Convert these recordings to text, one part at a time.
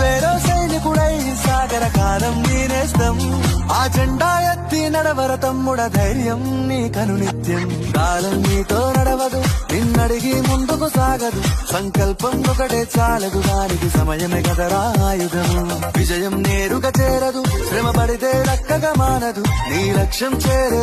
వేరో సైనికుడై సాగర కాలం నేనేస్తం ఆ జెండా ఎత్తి నడవర తమ్ముడ ధైర్యం నీ కను నిత్యం. కాలం నీతో నడవదు నిన్నడిగి ముందుకు సాగదు. సంకల్పం ఒకటే చాలదు దానికి సమయమే కదరా ఆయుధము. విజయం నేరుగా చేరదు శ్రమ పడితే రక్కగా మానదు నీ లక్ష్యం చేరే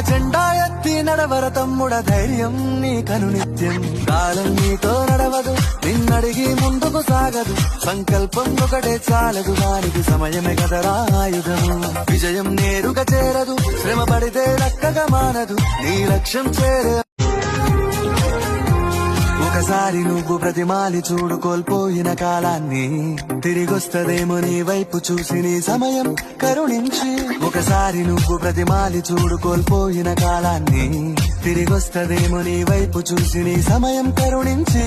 జెండా ఎత్తి నడవర తమ్ముడ ధైర్యం నీ కను నిత్యం. కాలం నీతో నడవదు నిన్నడిగి ముందుకు సాగదు. సంకల్పం ఒకటే చాలదు దానికి సమయమే కదరా ఆయుధము. విజయం నేరుగా చేరదు శ్రమ పడితే దక్కగా మానదు నీ లక్ష్యం చేరే ఒకసారి నువ్వు ప్రతిమాలి చూడు కోల్పోయిన కాలాన్ని. తిరిగొస్తదేమో నీ వైపు చూసి నీ సమయం కరుణించి. ఒకసారి నువ్వు ప్రతిమాలి చూడు కోల్పోయిన కాలాన్ని. తిరిగొస్తదేమో నీ వైపు చూసి నీ సమయం కరుణించి.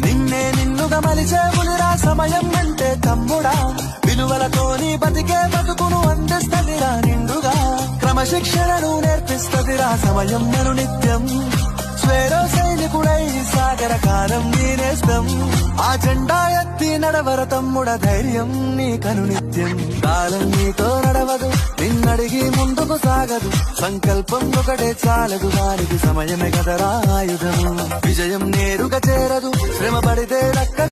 నిన్నే నిన్నుగా మలిచేవులిరా సమయం అంటే తమ్ముడా. విలువలతో నీ బతికే బతుకును అందిస్తదిరా నిండుగా. క్రమశిక్షణను నేర్పిస్తదిరా సమయం మను నిత్యం. స్వేరో చక్కెర కాలం నేనేస్తం ఆ జెండా ఎత్తి నడవర తమ్ముడ ధైర్యం నీ కను నిత్యం. కాలం నీతో నడవదు నిన్నడిగి ముందుకు సాగదు. సంకల్పం ఒకటే చాలదు దానికి సమయమే కదరా ఆయుధము. విజయం నేరుగా చేరదు శ్రమ పడితే రక్క